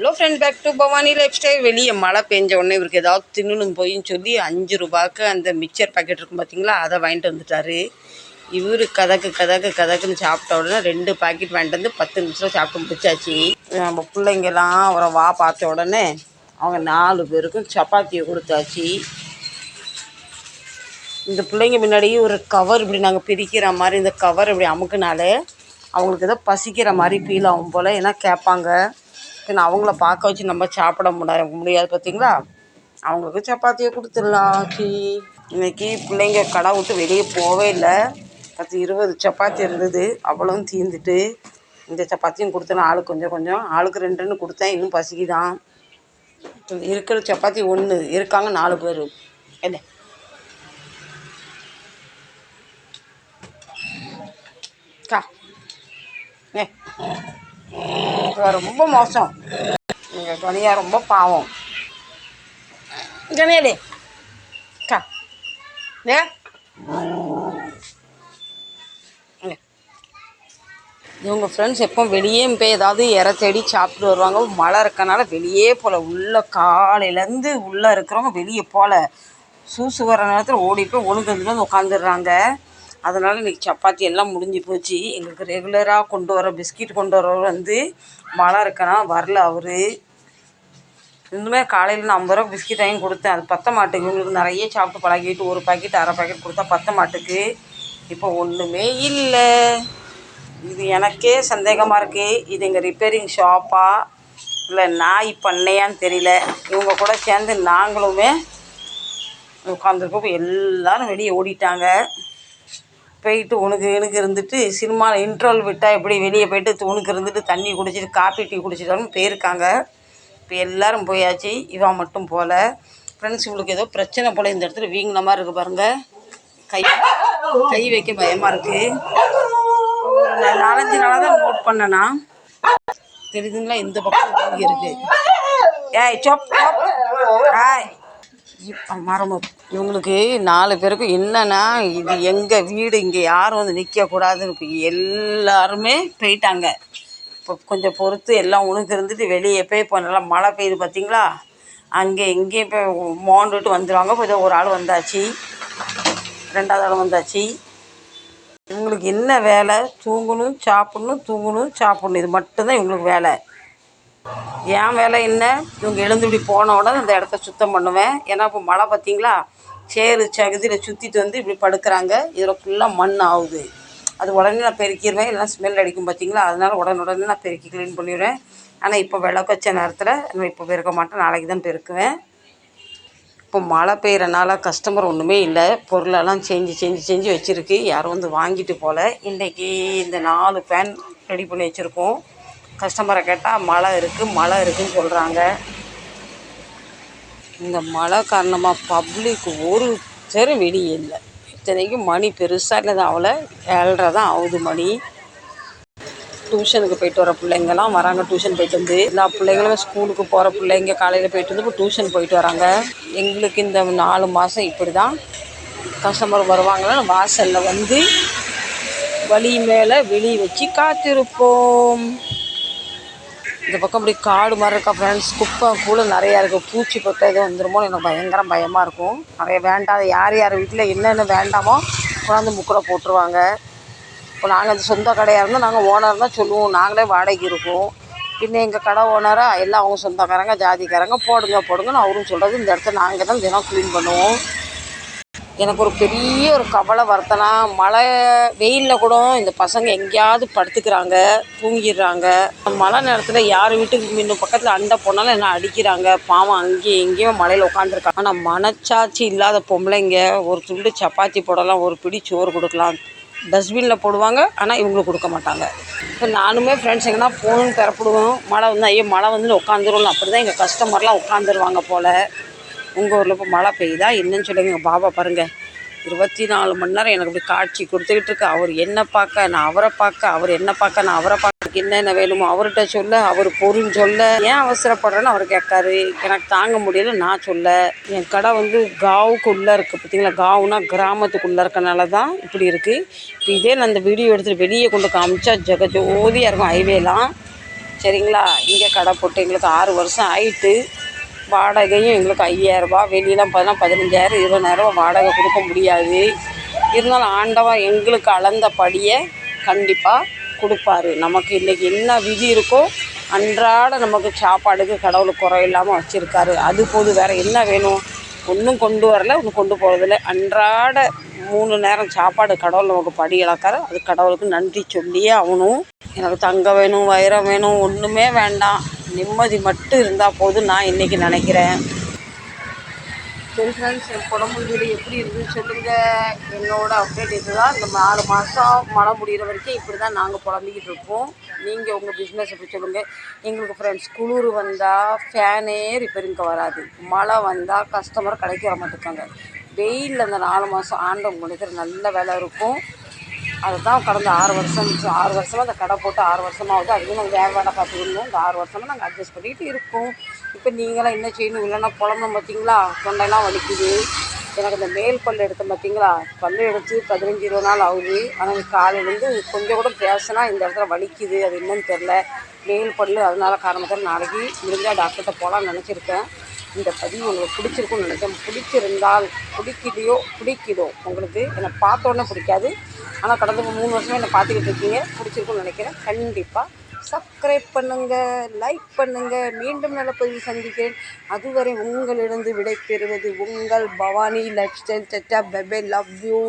Hello friend back to Bhavani life style வெளியே மழை பெஞ்ச உடனே இவருக்கு ஏதாவது தின்னணும் போயின்னு சொல்லி அஞ்சு ரூபாய்க்கு அந்த மிக்சர் பாக்கெட் இருக்கும் பார்த்தீங்களா அதை வாங்கிட்டு வந்துட்டாரு. இவர் கதக்கு கதக்கு கதக்குன்னு சாப்பிட்ட உடனே ரெண்டு பாக்கெட் வாங்கிட்டு வந்து பத்து நிமிஷம் சாப்பிட்டு முடிச்சாச்சு. நம்ம பிள்ளைங்கெல்லாம் அவரை வா பார்த்த உடனே அவங்க நாலு பேருக்கும் சப்பாத்தியை கொடுத்தாச்சு. இந்த பிள்ளைங்க முன்னாடியே ஒரு கவர் இப்படி நாங்கள் பிரிக்கிற மாதிரி இந்த கவர் இப்படி அமுக்குனாலே அவங்களுக்கு ஏதோ பசிக்கிற மாதிரி ஃபீல் ஆகும் போல். ஏன்னா கேட்பாங்க. பின்ன அவங்கள பார்க்க வச்சு நம்ம சாப்பிட முடியாது முடியாது பார்த்தீங்களா அவங்களுக்கு சப்பாத்தியை கொடுத்துடலாம் சி இன்னைக்கு பிள்ளைங்க கடை விட்டு வெளியே போவே இல்லை. பத்து இருபது சப்பாத்தி இருந்தது. அவ்வளவும் தீர்ந்துட்டு இந்த சப்பாத்தியும் கொடுத்தேன் ஆளுக்கு கொஞ்சம் கொஞ்சம் ஆளுக்கு ரெண்டுன்னு கொடுத்தேன் இன்னும் பசிக்குதான். இருக்கிற சப்பாத்தி ஒன்று இருக்காங்க நாலு பேர். என்ன? அக்கா ஏ. ரொம்ப மோசம். நீங்கள் கனியா ரொம்ப பாவம். கனியாடி அக்கா ஏ இவங்க ஃப்ரெண்ட்ஸ் எப்போ வெளியே போய் ஏதாவது இற தேடி சாப்பிட்டு வருவாங்க. மழை இருக்கனால வெளியே போகல உள்ளே காலையிலேருந்து உள்ளே இருக்கிறவங்க வெளியே போகல சூசு வர நேரத்தில் ஓடி போய் ஒழுங்கு வந்து உட்காந்துடுறாங்க அதனால் இன்றைக்கி சப்பாத்தி எல்லாம் முடிஞ்சு போச்சு. எங்களுக்கு ரெகுலராக கொண்டு வர பிஸ்கட் கொண்டு வரவர் வந்து மழை இருக்கனா வரல அவர். இன்னுமே காலையில் நான் ஐம்பது ரூபா பிஸ்கட் வாங்கி கொடுத்தேன். அது பத்த மாட்டுக்கு. இவங்களுக்கு நிறைய சாப்பிட்டு பழகிட்டு ஒரு பாக்கெட் அரை பாக்கெட் கொடுத்தா பத்த மாட்டுக்கு. இப்போ ஒன்றுமே இல்லை. இது எனக்கே சந்தேகமாக இருக்குது இது எங்கள் ரிப்பேரிங் ஷாப்பா இல்லை நாய் பண்ணையான்னு தெரியல. இவங்க கூட சேர்ந்து நாங்களுமே உட்காந்துருக்கோம் இப்போ எல்லாரும் வெளியே ஓடிட்டாங்க. போயிட்டு உனக்கு எனக்கு இருந்துட்டு சினிமாவில் இன்ட்ரோல் விட்டால் எப்படி வெளியே போயிட்டு உனக்கு இருந்துட்டு தண்ணி குடிச்சிட்டு காப்பி டீ குடிச்சிட்டு போயிருக்காங்க. இப்போ எல்லோரும் போயாச்சு. இவன் மட்டும் போகல ஃப்ரெண்ட்ஸ் இவளுக்கு ஏதோ பிரச்சனை போல் இந்த இடத்துல வீங்கின மாதிரி இருக்குது பாருங்கள் கை கை வைக்க பயமாக இருக்குது ஒரு நாலஞ்சு நாளாக தான் நோட் பண்ணேன்னா தெரியுதுங்களா? இந்த பக்கம் வீங்கி இருக்குது ஏய் சொப் சொப். இப்ப இவங்களுக்கு நாலு பேருக்கும் என்னன்னா இது எங்கள் வீடு இங்கே யாரும் வந்து நிற்கக்கூடாதுன்னு இப்போ எல்லாருமே போயிட்டாங்க. இப்போ கொஞ்சம் பொறுத்து எல்லாம் உனக்கு இருந்துட்டு வெளியே போய் இப்போ நல்லா மழை பெய்யுது பார்த்தீங்களா அங்கே இங்கேயும் இப்போ மோண்டுட்டு வந்துடுவாங்க இப்போ ஒரு ஆள் வந்தாச்சு. ரெண்டாவது ஆள் வந்தாச்சு. இவங்களுக்கு என்ன வேலை? தூங்கணும் சாப்பிட்ணும் தூங்கணும் சாப்பிட்ணும். இது மட்டும்தான் இவங்களுக்கு வேலை. என் வேலை என்ன? இவங்க எழுந்து இப்படி போன உடனே அந்த இடத்த சுத்தம் பண்ணுவேன். ஏன்னா இப்போ மழை பார்த்தீங்களா சேரு சகுதியில் சுற்றிட்டு வந்து இப்படி படுக்கிறாங்க. இதில் ஃபுல்லாக மண் ஆகுது. அது உடனே நான் பெருக்கிடுவேன் இல்லைன்னா ஸ்மெல் அடிக்கும் பார்த்தீங்களா அதனால உடனே உடனே நான் பெருக்கி க்ளீன் பண்ணிடுவேன். ஆனால் இப்போ விளக்கு வச்ச நேரத்தில் நான் இப்போ பெருக்க மாட்டேன். நாளைக்கு தான் பெருக்குவேன். இப்போ மழை பெய்யறனால கஸ்டமர் ஒன்றுமே இல்லை. பொருளெல்லாம் செஞ்சு செஞ்சு செஞ்சு வச்சுருக்கு. யாரும் வந்து வாங்கிட்டு போகல இன்றைக்கி இந்த நாலு ஃபேன் ரெடி பண்ணி வச்சுருக்கோம். கஸ்டமரை கேட்டால் மழை இருக்குது மழை இருக்குதுன்னு சொல்கிறாங்க இந்த மழை காரணமாக பப்ளிக் ஒரு சரி வெளியே இல்லை. இத்தனைக்கும் மணி பெருசாக இல்லை ஆகலை அவளை ஏழரை தான் ஆகுது மணி. டியூஷனுக்கு போயிட்டு வர பிள்ளைங்கலாம் வராங்க. டியூஷன் போயிட்டு வந்து எல்லா பிள்ளைங்களுமே ஸ்கூலுக்கு போகிற பிள்ளைங்க காலையில் போயிட்டு வந்து இப்போ டியூஷன் போயிட்டு வராங்க. எங்களுக்கு இந்த நாலு மாதம் இப்படி தான் கஸ்டமர் வருவாங்கன்னா வாசலில் வந்து வழி மேலே வெளியே வச்சு காத்திருப்போம். இந்த பக்கம் இப்படி காடு மாதிரி இருக்கா ஃப்ரெண்ட்ஸ் குப்பை கூட நிறையா இருக்குது பூச்சி பொட்டை எதுவும் வந்துருமோ எனக்கு பயங்கர பயமாக இருக்கும். நிறைய வேண்டாத யார் யார் வீட்டில் என்னென்ன வேண்டாமோ கொண்டாந்து முக்கில் போட்டுருவாங்க. இப்போ நாங்கள் இந்த சொந்த கடையாக இருந்தால் நாங்கள் ஓனர் தான் சொல்லுவோம். நாங்களே வாடகைக்கு இருக்கோம். பின்ன எங்கள் கடை ஓனராக எல்லாம் அவங்க சொந்தக்காரங்க ஜாதிக்காரங்க போடுங்க போடுங்கன்னு அவரும் சொல்கிறது இந்த இடத்த நாங்கள் தான் தினம் க்ளீன் பண்ணுவோம். எனக்கு ஒரு பெரிய ஒரு கவலை வருத்தனா மழை வெயிலில் கூட இந்த பசங்க எங்கேயாவது படுத்துக்கிறாங்க தூங்கிடுறாங்க. மழை நேரத்தில் யார் வீட்டுக்கு முன்ன பக்கத்தில் அண்டை போனாலும் என்ன அடிக்கிறாங்க? பாவம் அங்கேயும் எங்கேயும் மழையில் உட்காந்துருக்காங்க ஆனால் மனச்சாட்சி இல்லாத பொம்பளைங்க ஒரு துண்டு சப்பாத்தி போடலாம் ஒரு பிடி சோறு கொடுக்கலாம். டஸ்ட்பினில் போடுவாங்க ஆனால் இவங்களுக்கு கொடுக்க மாட்டாங்க. இப்போ நானுமே ஃப்ரெண்ட்ஸ் எங்கன்னா போகணுன்னு பெறப்படுவோம். மழை வந்து ஐயோ மழை வந்து உட்காந்துருவோம் அப்படி தான் எங்கள் கஸ்டமர்லாம் உட்காந்துருவாங்க போல். உங்கள் ஊரில் இப்போ மழை பெய்யுதா என்னன்னு சொல்லுங்க எங்கள் பாபா பாருங்கள் இருபத்தி நாலு மணி நேரம் எனக்கு இப்படி காட்சி கொடுத்துக்கிட்டு இருக்கு. அவர் என்ன பார்க்க நான் அவரை பார்க்க அவர் என்ன பார்க்க நான் அவரை பார்க்க என்னென்ன வேணுமோ அவர்கிட்ட சொல்ல அவர் பொருள் சொல்ல. ஏன் அவசரப்படுறேன்னு அவர் கேட்காரு. எனக்கு தாங்க முடியல நான் சொல்ல. என் கடை வந்து காவுக்குள்ளே இருக்குது பார்த்தீங்களா? காவுனா கிராமத்துக்குள்ளே இருக்கனால தான் இப்படி இருக்குது இப்போ இதே நான் இந்த வீடியோ எடுத்துகிட்டு வெளியே கொண்டு காமிச்சா ஜெகஜோதியாக இருக்கும் ஹைவேலாம் சரிங்களா? இங்கே கடை போட்டு எங்களுக்கு ஆறு வருஷம் ஆயிட்டு வாடகையும் எங்களுக்கு ஐயாயிரரூபா வெளியெலாம் பார்த்தா பதினஞ்சாயிரம் இருபதாயிரரூபா வாடகை கொடுக்க முடியாது. இருந்தாலும் ஆண்டவன் எங்களுக்கு அளந்தபடியே கண்டிப்பாக கொடுப்பாரு. நமக்கு இன்றைக்கி என்ன விதி இருக்கோ அன்றாட நமக்கு சாப்பாடுக்கு கடவுள் குறை இல்லாமல் வச்சுருக்காரு. அது போது வேறு என்ன வேணும்? ஒன்றும் கொண்டு வரல ஒன்றும் கொண்டு போகிறதில்ல அன்றாட மூணு நேரம் சாப்பாடு கடவுள் நமக்கு படி இழக்காரு. அது கடவுளுக்கு நன்றி சொல்லியே அவனும் எனக்கு தங்கம் வேணும் வைரம் வேணும் ஒன்றுமே வேண்டாம். நிம்மதி மட்டும் இருந்தால் போதும் நான் இன்றைக்கி நினைக்கிறேன். சரி ஃப்ரெண்ட்ஸ் என் குடம்பு வீடு எப்படி இருக்குதுன்னு சொல்லுங்கள் என்னோட அப்டேட் இதுதான். இந்த நாலு மாதம் மழை முடிகிற வரைக்கும் இப்படி தான் நாங்கள் புலம்பிக்கிட்டு இருப்போம் நீங்கள் உங்கள் பிஸ்னஸ் எப்படி சொல்லுங்கள் எங்களுக்கு ஃப்ரெண்ட்ஸ் குளிர் வந்தால் ஃபேனே ரிப்பேரிங்க வராது. மழை வந்தால் கஸ்டமர் கிடைக்க வர மாட்டேங்காங்க. வெயிலில் அந்த நாலு மாதம் ஆண்டவங்க முடிக்கிற நல்ல வேலை இருக்கும். அதை தான் கடந்த ஆறு வருஷம் ஆறு வருஷமாக அந்த கடை போட்டு ஆறு வருஷமாகுது அதுவும் நாங்கள் வேறு வேலை பார்த்துக்கணும் இந்த ஆறு வருஷமாக நாங்கள் அட்ஜஸ்ட் பண்ணிக்கிட்டு இருக்கோம். இப்போ நீங்களாம் என்ன செய்யணும்? இல்லைன்னா புலம்பும் பார்த்தீங்களா தொண்டைலாம் வலிக்குது. எனக்கு இந்த மேல் பல் எடுத்தேன் பார்த்தீங்களா பல் எடுத்து பதினஞ்சு இருபது நாள் ஆகுது. ஆனால் காலையிலேருந்து கொஞ்சம் கூட பேசினா இந்த இடத்துல வலிக்குது. அது என்னன்னு தெரில மேல் பல் அதனால காரணத்தில் நாளைக்கு முடிஞ்சால் டாக்டர்கிட்ட போகலான்னு நினச்சிருக்கேன். இந்த பதிவு உங்களுக்கு பிடிச்சிருக்கும்னு நினைக்கிறேன். பிடிச்சிருந்தால் பிடிக்கலையோ பிடிக்குதோ உங்களுக்கு என்னை பார்த்தோன்னே பிடிக்காது. ஆனால் கடந்த மூணு வருஷமாக என்னை பார்த்துக்கிட்டு இருக்கீங்க. பிடிச்சிருக்கும்னு நினைக்கிறேன். கண்டிப்பாக சப்ஸ்கிரைப் பண்ணுங்கள் லைக் பண்ணுங்கள் மீண்டும் நல்ல பதிவு சந்திக்கிறேன். அதுவரை உங்களிடந்து விடை பெறுவது உங்கள் பவானி லைஃப் ஸ்டைல் சட்டா பெபே லவ் யூ